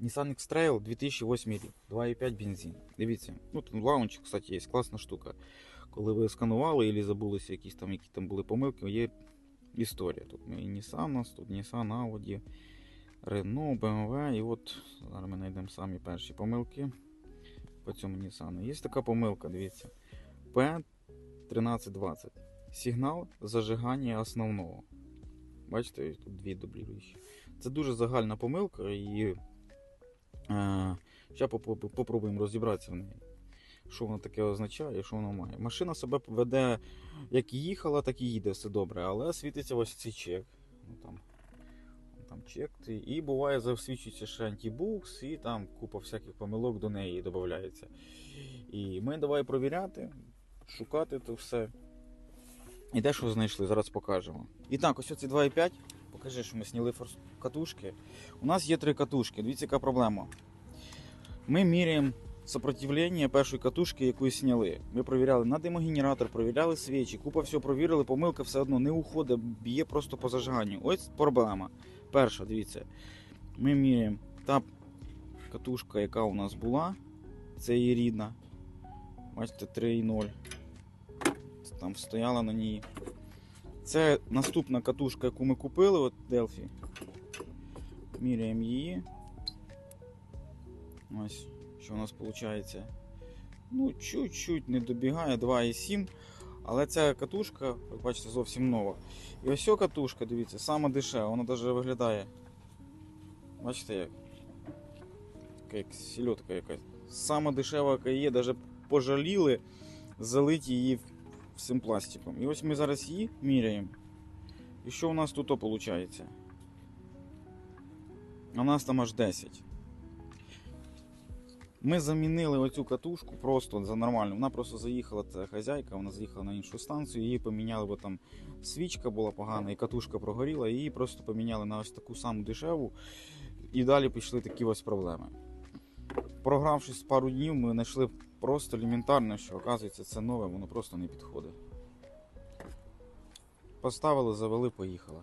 Nissan X-Trail 2008 рік, 2,5 бензин. Дивіться, ну тут лаунчик, кстати, є класна штука. Коли ви сканували або забулися якісь там, які там були помилки, є історія. Тут і Nissan у нас, тут Nissan, Audi, Renault, BMW. І от зараз ми знайдемо самі перші помилки по цьому Nissan. Є така помилка, дивіться. P1320. Сигнал зажигання основного. Бачите, тут дві дублюючі. Це дуже загальна помилка і зараз попробуємо розібратися в неї. Що воно таке означає, що воно має. Машина себе веде, як їхала, так і їде все добре, але світиться ось цей чек. Ну, там, там чек. І буває засвічується ще антибукс, і там купа всяких помилок до неї додається. І ми давай провіряти, шукати то все. І де що знайшли, зараз покажемо. І так, ось оці 2,5. Покажи, що ми зняли форс катушки. У нас є три катушки. Дивіться, яка проблема. Ми міряємо сопротивлення першої катушки, яку зняли. Ми провіряли на димогенератор, провіряли свічі, купа всього провірили, помилка все одно не уходить, б'є просто по зажиганню. Ось проблема. Перша, дивіться. Ми міряємо та катушка, яка у нас була. Це її рідна. Бачите, 3,0. Там стояла на ній. Це наступна катушка, яку ми купили, от Delphi. Міряємо її. Ось, що у нас виходить. Ну, чуть-чуть не добігає 2,7. Але ця катушка, як бачите, зовсім нова. І ось ця катушка, дивіться, сама дешева, вона навіть виглядає. Бачите як? Така як сільотка якась. Сама дешева, яка є, навіть пожаліли залити її всім пластиком. І ось ми зараз її міряємо. І що у нас тут виходить? У нас там аж 10. Ми замінили оцю катушку просто за нормальну. Вона просто заїхала, це хазяйка, вона заїхала на іншу станцію, її поміняли, бо там свічка була погана, і катушка прогоріла, її просто поміняли на ось таку саму дешеву. І далі пішли такі ось проблеми. Програвшись пару днів, ми знайшли просто елементарно, що оказується це нове, воно просто не підходить. Поставили, завели, поїхали.